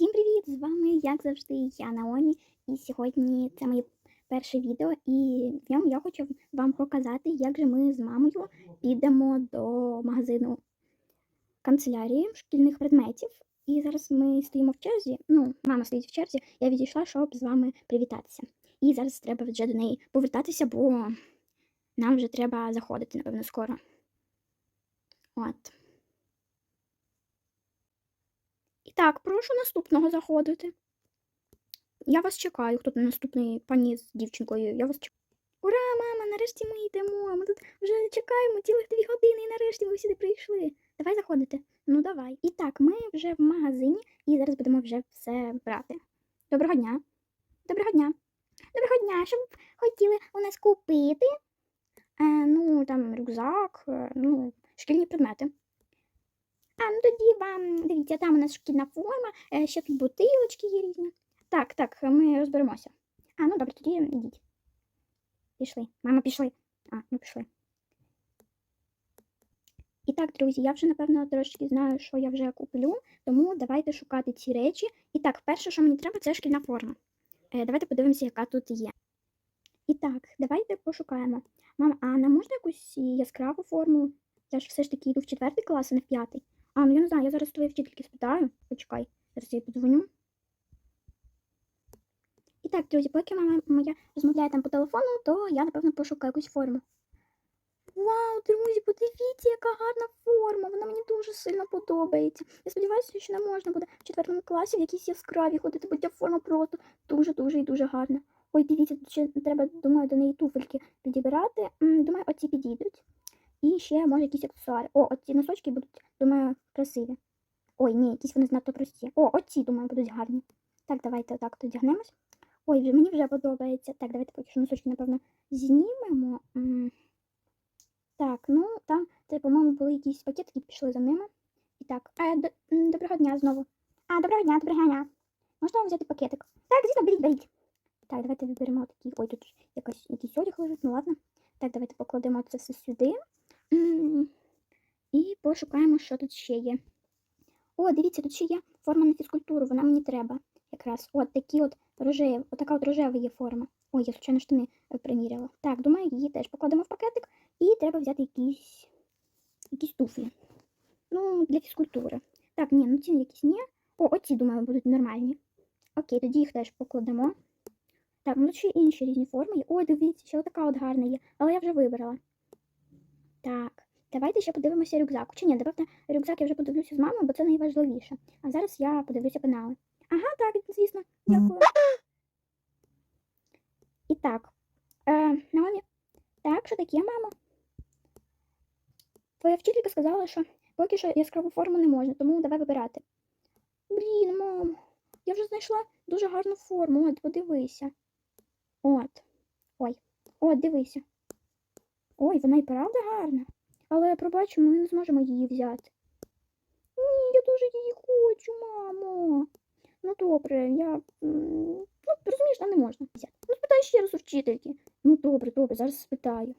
Всім привіт! З вами, як завжди, я Наомі. І сьогодні це моє перше відео, і в ньому я хочу вам показати, як же ми з мамою підемо до магазину канцелярії шкільних предметів. І зараз ми стоїмо в черзі. Ну, мама стоїть в черзі, я відійшла, щоб з вами привітатися. І зараз треба вже до неї повертатися, бо нам вже треба заходити, напевно, скоро. От. І так, прошу наступного заходити. Я вас чекаю, хто там наступний пані з дівчинкою. Я вас чекаю. Ура, мама! Нарешті ми йдемо. Ми тут вже чекаємо цілих дві години, і нарешті ви сюди прийшли. Давай заходити. Ну давай. І так, ми вже в магазині і зараз будемо вже все брати. Доброго дня. Доброго дня. Доброго дня. Що б хотіли у нас купити? Е, ну, там рюкзак, е, ну, шкільні предмети. А, ну тоді вам, дивіться, там у нас шкільна форма, е, ще тут бутилочки є різні. Так, так, ми розберемося. А, ну добре, тоді йдіть. Пішли. Мама, пішли. А, ну пішли. І так, друзі, я вже, напевно, трошки знаю, що я вже куплю, тому давайте шукати ці речі. І так, перше, що мені треба, це шкільна форма. Е, давайте подивимося, яка тут є. І так, давайте пошукаємо. Мама, а нам можна якусь яскраву форму? Я ж все ж таки йду в четвертий клас, а не в п'ятий. А, ну я не знаю, я зараз твоєї вчительки спитаю. Почекай, зараз я подзвоню. І так, друзі, поки мама моя розмовляє там по телефону, то я, напевно, пошукаю якусь форму. Вау, друзі, подивіться, яка гарна форма. Вона мені дуже сильно подобається. Я сподіваюся, що не можна буде в четвертому класі в якійсь яскраві ходити, бо ця форма просто дуже-дуже і дуже гарна. Ой, дивіться, ще треба, думаю, до неї туфельки підібрати. Думаю, оці підійдуть. І ще, може, якісь аксесуари. О, оці носочки будуть, думаю, красиві. Ой, ні, якісь вони знато прості. О, оці, думаю, будуть гарні. Так, давайте отак от одягнемось. Ой, мені вже подобається. Так, давайте поки що носочки, напевно, знімемо. Так, ну там, це, по-моєму, були якісь пакетики, пішли за ними. І так, д- доброго дня знову. А, доброго дня, доброго дня. Можна вам взяти пакетик? Так, звісно, беріть, беріть. Так, давайте виберемо такий. Ой, тут якась якийсь одяг лежить, ну ладно. Так, давайте покладемо це все сюди. І пошукаємо, що тут ще є. О, дивіться, тут ще є форма на фізкультуру, вона мені треба. Якраз. От такі от рожеві, отака от рожева є форма. Ой, я звичайно штани е, приміряла. Так, думаю, її теж покладемо в пакетик і треба взяти якісь, якісь туфлі. Ну, для фізкультури. Так, ні, ну ці якісь ні. О, оці, думаю, будуть нормальні. Окей, тоді їх теж покладемо. Так, ну тут ще інші різні форми є. Ой, дивіться, ще отака от гарна є, але я вже вибрала. Давайте ще подивимося рюкзак. Чи ні, давайте рюкзак я вже подивлюся з мамою, бо це найважливіше. А зараз я подивлюся пенали. Ага, так, звісно, дякую. І так, е, Наомі, так, що таке, мамо? Твоя вчителька сказала, що поки що яскраву форму не можна, тому давай вибирати. Блін, мамо, я вже знайшла дуже гарну форму. От, подивися. От. Ой, от, дивися. Ой, вона і правда гарна. Але пробачу, ми не зможемо її взяти. Ні, я дуже її хочу, мамо. Ну добре, я. Ну, розумієш, нам не можна взяти. Ну, спитай ще раз у вчительки. Ну, добре, добре, зараз спитаю.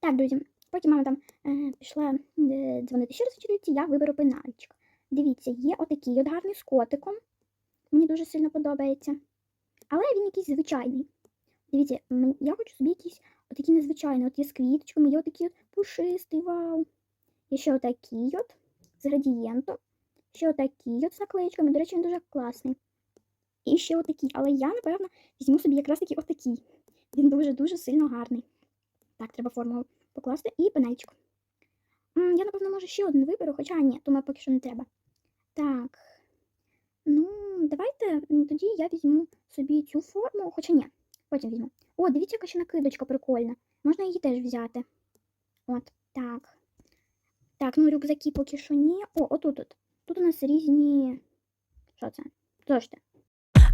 Так, друзі, поки мама там е, пішла е, дзвонити ще раз вчительці, я виберу пенальчик. Дивіться, є отакий от гарний з котиком. Мені дуже сильно подобається. Але він якийсь звичайний. Дивіться, я хочу собі якийсь отакий незвичайний. От є з квіточками, є отакий от пушистий, вау. Є ще отакий от з градієнтом. Ще отакий от з наклеєчками. До речі, він дуже класний. І ще отакий. Але я, напевно, візьму собі якраз таки отакий. Він дуже-дуже сильно гарний. Так, треба форму покласти і пенальчик. Я, напевно, може ще один виберу, хоча ні, думаю, поки що не треба. Так. Ну, давайте тоді я візьму собі цю форму, хоча ні, потім візьму. О, дивіться, яка ще накидочка прикольна. Можна її теж взяти. От, так. Так, ну рюкзаки поки що ні. О, отут. Тут, тут у нас різні. Що це? Зошити.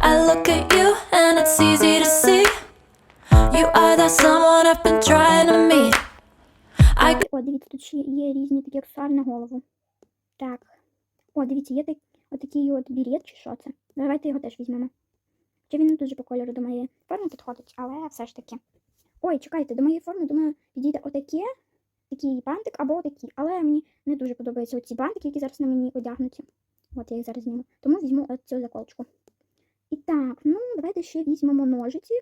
I look at you and it's easy to see. You are that someone I've been trying to meet. I О, дивіться, тут ще є різні такі аксесуари на голову. Так. О, дивіться, є так, отакий от білет чи що це. Давайте його теж візьмемо. Чи він не дуже по кольору до моєї форми підходить, але все ж таки. Ой, чекайте, до моєї форми, думаю, підійде отаке, такий бантик або отакий. Але мені не дуже подобаються оці бантики, які зараз на мені одягнуті. От я їх зараз зніму. Тому візьму цю заколочку. І так, ну давайте ще візьмемо ножиці.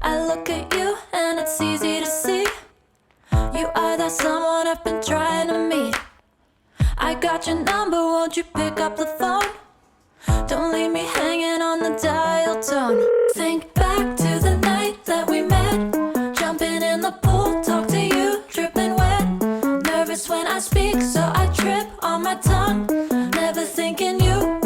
I look at you and it's easy to see. You are that someone I've been trying to meet. I got your number, won't you pick up the phone? Don't leave me hanging on the dial tone. Think back to the night that we met. Jumping in the pool, talk to you, dripping wet. Nervous when I speak, so I trip on my tongue. Never thinking you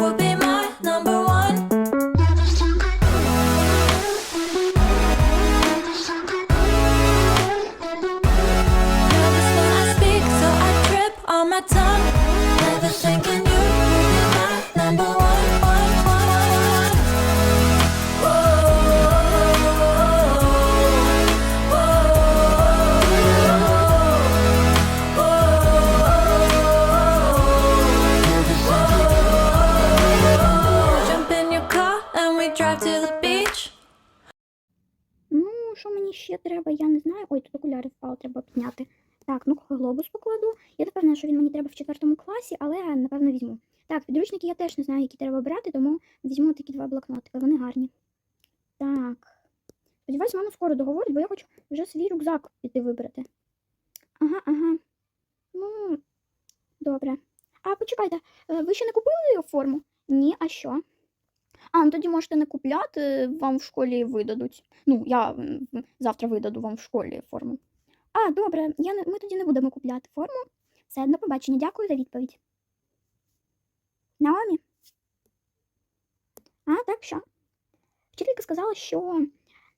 класі, але напевно візьму. Так, підручники я теж не знаю, які треба брати, тому візьму такі два блокнотики. Вони гарні. Так. Сподіваюсь, мама скоро договорить, бо я хочу вже свій рюкзак піти вибрати. Ага, ага. Ну, добре. А почекайте, е, ви ще не купили форму? Ні, а що? А, ну тоді можете не купляти, вам в школі видадуть. Ну, я завтра видаду вам в школі форму. А, добре, я не, ми тоді не будемо купляти форму. Все, до побачення, дякую за відповідь. Наомі? А, так що? Вчителька сказала, що,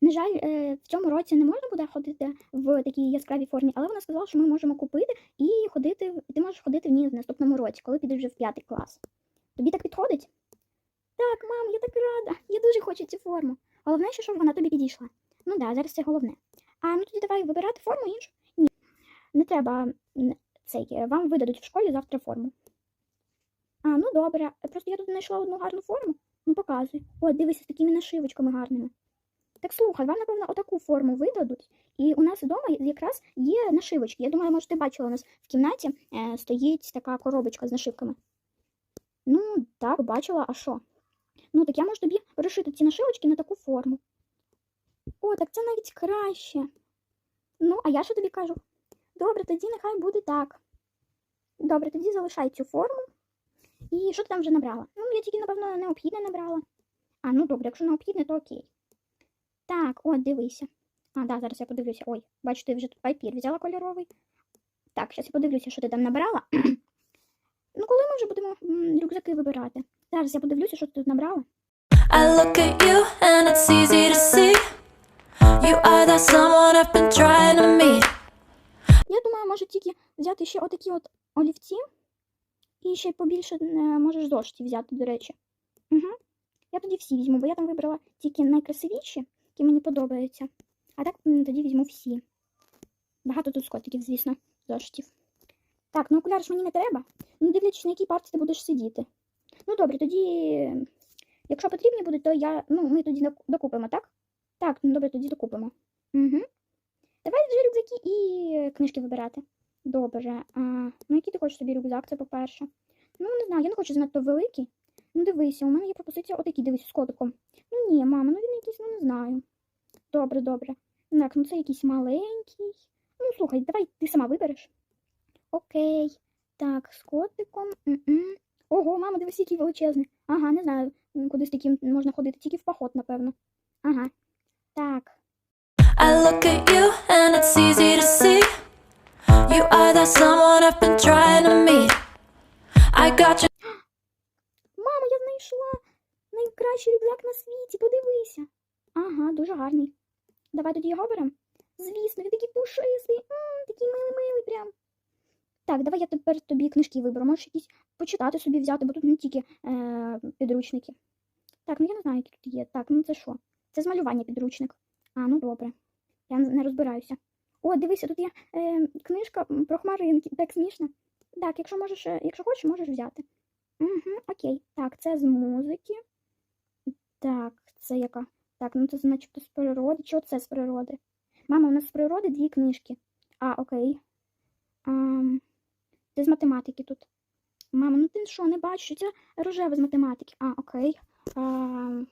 на жаль, е, в цьому році не можна буде ходити в такій яскравій формі, але вона сказала, що ми можемо купити і ходити, ти можеш ходити в ній в наступному році, коли підеш вже в п'ятий клас. Тобі так підходить? Так, мам, я так рада. Я дуже хочу цю форму. Головне, що щоб вона тобі підійшла. Ну да, зараз це головне. А ну тоді давай вибирати форму іншу. Ні. Не треба цей. е, Вам видадуть в школі завтра форму. А, ну добре. Просто я тут знайшла одну гарну форму. Ну показуй. О, дивися з такими нашивочками гарними. Так слухай, вам, напевно, отаку форму видадуть. І у нас вдома якраз є нашивочки. Я думаю, може, ти бачила, у нас в кімнаті е, стоїть така коробочка з нашивками. Ну, так, бачила, а що? Ну, так я можу тобі розшити ці нашивочки на таку форму. О, так це навіть краще. Ну, а я що тобі кажу? Добре, тоді нехай буде так. Добре, тоді залишай цю форму. І що ти там вже набрала? Ну, я тільки, напевно, необхідне набрала. А, ну добре, якщо необхідне, то окей. Так, от, дивися. А, да, зараз я подивлюся. Ой, бачу, ти вже тут папір взяла кольоровий. Так, зараз я подивлюся, що ти там набрала. ну, коли ми вже будемо рюкзаки вибирати? Зараз я подивлюся, що ти тут набрала. I look at you and it's easy to see. You are that someone I've been trying to meet. Я думаю, може тільки взяти ще отакі от олівці. І ще побільше е, можеш зошитів взяти, до речі. Угу. Я тоді всі візьму, бо я там вибрала тільки найкрасивіші, які мені подобаються. А так тоді візьму всі. Багато тут скотиків, звісно, зошитів. Так, ну окуляри ж мені не треба. Ну, дивлячись, на якій парті ти будеш сидіти. Ну добре, тоді, якщо потрібні будуть, то я. Ну, ми тоді докупимо, так? Так, ну добре, тоді докупимо. Угу. Давай вже рюкзаки і книжки вибирати. Добре. А, ну, який ти хочеш собі рюкзак, це по-перше. Ну, не знаю, я не хочу занадто великий. Ну, дивися, у мене є пропозиція отакий, дивись, з котиком. Ну ні, мама, ну він якийсь, ну не знаю. Добре, добре. Так, ну це якийсь маленький. Ну, слухай, давай ти сама вибереш. Окей. Так, з котиком. М-м. Ого, мама, дивись, який величезний. Ага, не знаю, м, куди з таким можна ходити, тільки в поход, напевно. Ага. Так. I look at you and it's easy to see. You are that someone I've been trying to meet. I got your Мамо, я знайшла найкращий рюкзак на світі, подивися. Ага, дуже гарний. Давай тоді його беремо. Звісно, він такий пушистий, м, такий милий-милий прям. Так, давай я тепер тобі книжки виберу. Можеш якісь почитати собі взяти, бо тут не тільки е, підручники. Так, ну я не знаю, які тут є. Так, ну це що? Це з малювання підручник. А, ну добре. Я не розбираюся. О, дивися, тут є е, книжка про хмаринки. Так смішно. Так, якщо можеш, е, якщо хочеш, можеш взяти. Угу, окей. Так, це з музики. Так, це яка? Так, ну це начебто з природи. Чого це з природи? Мама, у нас з природи дві книжки. А, окей. А, це з математики тут. Мама, ну ти що, не бачиш, це рожеве з математики. А, окей. А,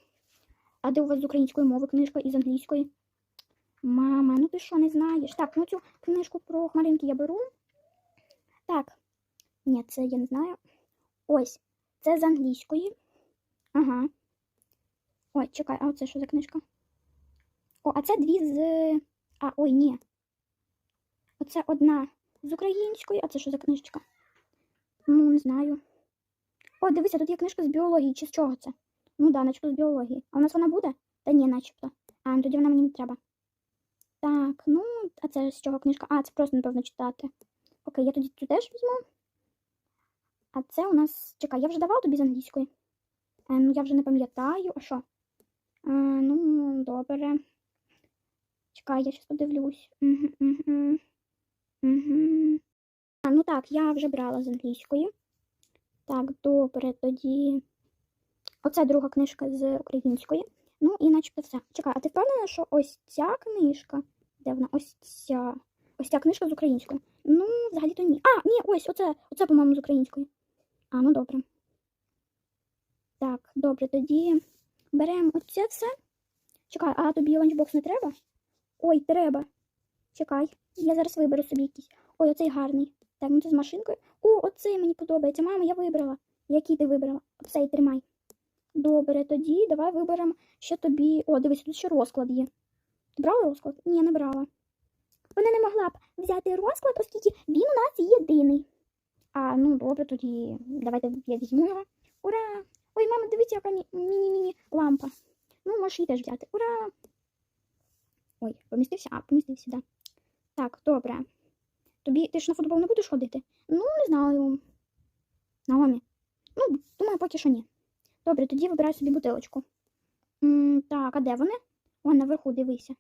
а де у вас з української мови книжка і з англійської? Мама, ну ти що, не знаєш? Так, ну цю книжку про хмаринки я беру. Так. Ні, це я не знаю. Ось, це з англійської. Ага. Ой, чекай, а оце що за книжка? О, а це дві з. А, ой, ні. Оце одна з української, а це що за книжечка? Ну, не знаю. О, дивися, тут є книжка з біології, чи з чого це? Ну да, начебто з біології. А у нас вона буде? Та ні, начебто. А, ну тоді вона мені не треба. Так, ну, а це з чого книжка? А, це просто, напевно, читати. Окей, я тоді цю теж візьму. А це у нас. Чекай, я вже давала тобі з англійської. Е, ну, я вже не пам'ятаю. А що? Е, ну, добре. Чекай, я щас подивлюсь. Угу, угу. Угу. А, ну так, я вже брала з англійської. Так, добре, тоді. Оце друга книжка з української. Ну і начебто все. Чекай, а ти впевнена, що ось ця книжка? Де вона? Ось ця. Ось ця книжка з української. Ну, взагалі-то ні. А, ні, ось оце, оце, по-моєму, з української. А, ну добре. Так, добре, тоді беремо оце все. Чекай, а тобі ланчбокс не треба? Ой, треба. Чекай, я зараз виберу собі якийсь. Ой, оцей гарний. Так, ну це з машинкою. О, оцей мені подобається. Мама, я вибрала. Який ти вибрала? Оцей тримай. Добре, тоді давай виберемо ще тобі. О, дивись, тут ще розклад є. Ти брала розклад? Ні, не брала. Вона не могла б взяти розклад, оскільки він у нас єдиний. А, ну добре, тоді давайте я візьму його. Ура! Ой, мама, дивіться, яка міні-міні лампа. Ну, можеш її теж взяти. Ура! Ой, помістився? А, помістився, да. Так, добре. Тобі ти ж на футбол не будеш ходити? Ну, не знаю. Наомі. Ну, думаю, поки що ні. Добре, тоді вибирай собі бутилочку. М, так, а де вони? Вон наверху, дивися.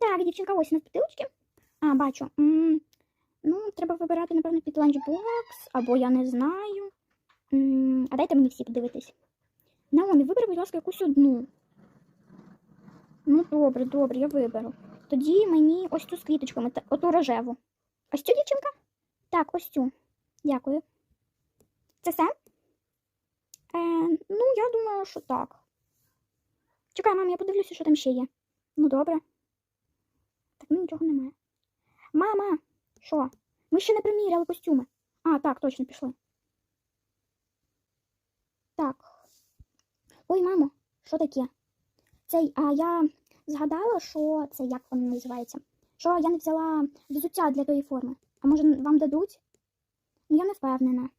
Так, дівчинка, ось у нас бутилочки. А, бачу. М, ну, треба вибирати, напевно, під ланчбокс, або я не знаю. М, а дайте мені всі подивитись. Наомі, вибери, будь ласка, якусь одну. Ну, добре, добре, я виберу. Тоді мені ось цю з квіточками, оту рожеву. Ось цю дівчинка? Так, ось цю. Дякую. Це все? Е, ну, я думаю, що так. Чекай, мам, я подивлюся, що там ще є. Ну, добре. Так, ну нічого немає. Мама! Що? Ми ще не приміряли костюми. А, так, точно пішли. Так. Ой, мамо, що таке? Цей, а я згадала, що це як воно називається. Що я не взяла взуття для тої форми. А може вам дадуть? Ну, я не впевнена.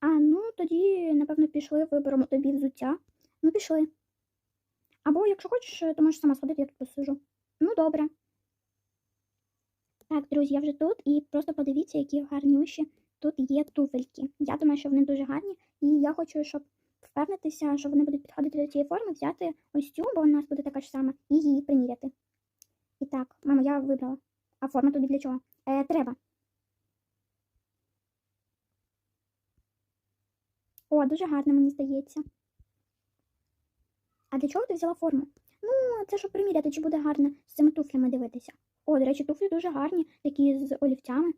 А, ну тоді, напевно, пішли, виберемо тобі взуття. Ну, пішли. Або, якщо хочеш, то можеш сама сходити, я тут посижу. Ну, добре. Так, друзі, я вже тут і просто подивіться, які гарнющі тут є туфельки. Я думаю, що вони дуже гарні, і я хочу, щоб впевнитися, що вони будуть підходити до цієї форми, взяти ось цю, бо у нас буде така ж сама, і її приміряти. І так, мама, я вибрала. А форма тобі для чого? Е, треба. О, дуже гарно, мені здається. А для чого ти взяла форму? Ну, це щоб приміряти, чи буде гарно з цими туфлями дивитися. О, до речі, туфлі дуже гарні, такі з олівцями.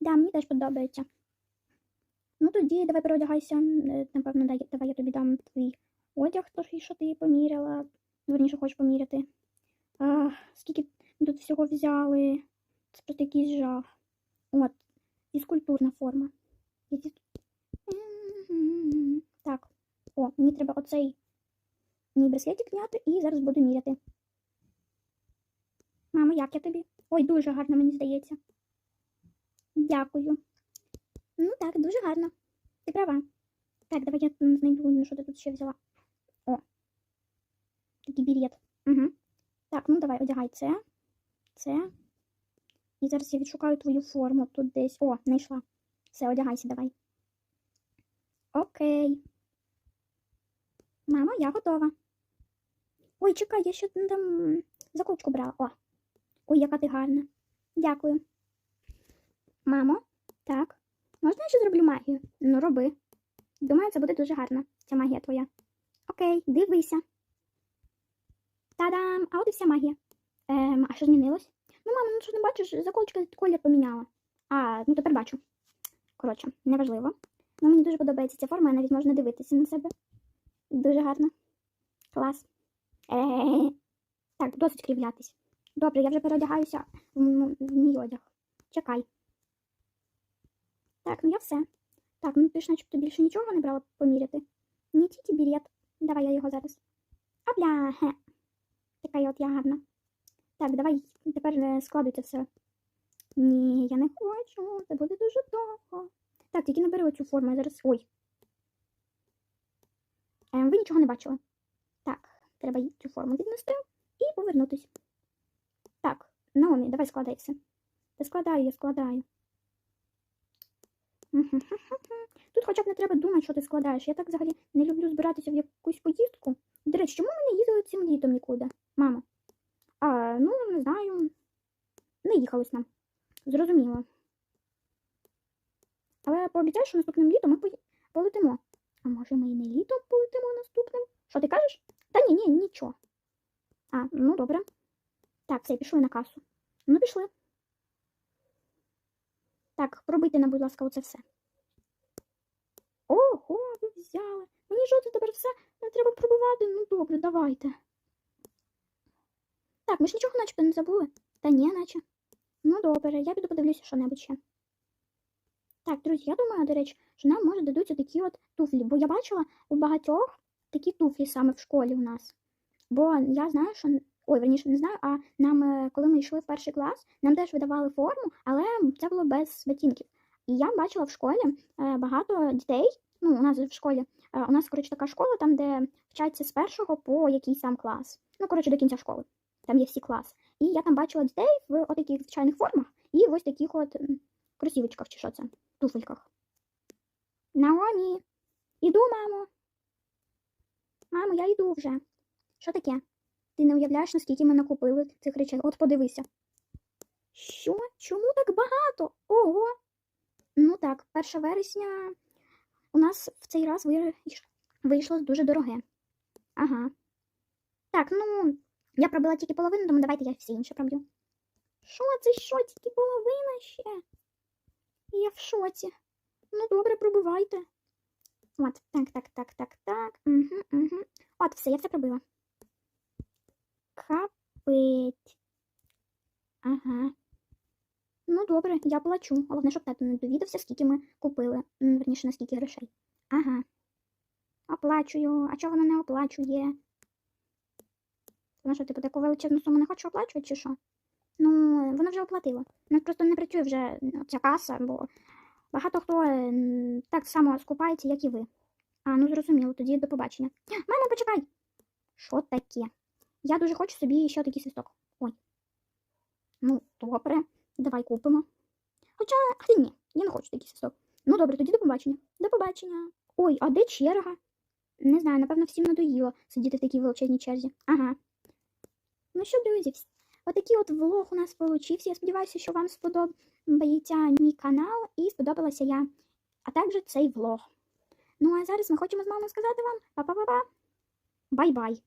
Да, мені теж подобається. Ну тоді давай переодягайся. Е, Напевно, дай, давай я тобі дам твій одяг, той, що ти поміряла. Верніше хочеш поміряти. А, скільки тут всього взяли. Це просто якийсь жах. От, фізкультурна форма. Так. О, мені треба оцей мій браслетик зняти і зараз буду міряти. Мамо, як я тобі? Ой, дуже гарно, мені здається. Дякую. Ну так, дуже гарно. Ти права. Так, давай я знайду, що ти тут ще взяла. О. Такий білет. Угу. Так, ну давай, одягай це. Це. І зараз я відшукаю твою форму тут десь. О, знайшла. Все, одягайся, давай. Окей. Мама, я готова. Ой, чекай, я ще там закручку брала. О. Ой, яка ти гарна. Дякую. Мамо, так. Можна я ще зроблю магію? Ну, роби. Думаю, це буде дуже гарно, ця магія твоя. Окей, дивися. Та-дам! А от і вся магія. Ем, а що змінилось? Ну, мама, ну що не бачиш, заколочка колір поміняла. А, ну тепер бачу. Коротше, неважливо. Ну, мені дуже подобається ця форма, навіть можна дивитися на себе. Дуже гарно. Клас. Так, досить кривлятись. Добре, я вже переодягаюся в, мій одяг. Чекай. Так, ну я все. Так, ну ти ж начебто більше нічого не брала поміряти. Ні, тільки білет. Давай я його зараз. Опля! Хе. Така от я гарна. Так, давай тепер е, складуй це все. Ні, я не хочу. Це буде дуже довго. Так, тільки не бери оцю форму, я зараз. Ой. Ем, ви нічого не бачили. Так, треба цю форму віднести і повернутись. Так, Наомі, давай складай все. Та складаю, я складаю. Тут хоча б не треба думати, що ти складаєш. Я так взагалі не люблю збиратися в якусь поїздку. До речі, чому ми не їздили цим літом нікуди, мамо? А, ну, не знаю. Не їхалось нам. Зрозуміло. Але пообіцяй, що наступним літом ми полетимо. А може ми і не літом полетимо наступним? Що ти кажеш? Та ні, ні, нічого. А, ну добре. Так, все, пішли на касу. Ну, пішли. Так, пробийте нам, будь ласка, оце все. Ого, ви взяли. Мені що це тепер все не треба пробувати? Ну добре, давайте. Так, ми ж нічого начебто не забули. Та ні, наче. Ну добре, я піду подивлюся що-небудь ще. Так, друзі, я думаю, до речі, що нам може дадуть такі от туфлі, бо я бачила у багатьох такі туфлі саме в школі у нас. Бо я знаю, що ой, верніше не знаю, а нам, е, коли ми йшли в перший клас, нам теж видавали форму, але це було без ботинків. І я бачила в школі е, багато дітей. Ну, у нас в школі, е, у нас, коротше, така школа, там, де вчаться з першого по якийсь сам клас. Ну, коротше, до кінця школи. Там є всі класи. І я там бачила дітей в отаких звичайних формах і ось таких от кросівочках, чи що це, туфельках. Наомі, іду, мамо. Мамо, я йду вже. Що таке? Ти не уявляєш, наскільки ми накупили цих речей. От подивися. Що? Чому так багато? Ого. Ну так, 1 вересня у нас в цей раз вийшло дуже дороге. Ага. Так, ну, я пробила тільки половину, тому давайте я все інше проб'ю. Що це що? Тільки половина ще? Я в шоці. Ну, добре, пробивайте. От, так, так, так, так, так. Угу, угу. От, все, я все пробила. Капець. Ага. Ну, добре, я плачу. Головне, щоб тато не довідався, скільки ми купили. Верніше, на скільки грошей. Ага. Оплачую. А чого вона не оплачує? Вона що, типу, таку величезну суму не хоче оплачувати, чи що? Ну, вона вже оплатила. У нас просто не працює вже ця каса, бо багато хто е, так само скупається, як і ви. А, ну зрозуміло, тоді до побачення. Мамо, почекай! Що таке? Я дуже хочу собі ще такий свисток. Ой. Ну, добре, давай купимо. Хоча, а ні, я не хочу такий свисток. Ну добре, тоді до побачення. До побачення. Ой, а де черга? Не знаю, напевно, всім надоїло сидіти в такій величезній черзі. Ага. Ну що, друзі, отакий от влог у нас получився. Я сподіваюся, що вам сподобається мій канал і сподобалася я, а також цей влог. Ну а зараз ми хочемо з мамою сказати вам па-па-па-па. Бай-бай.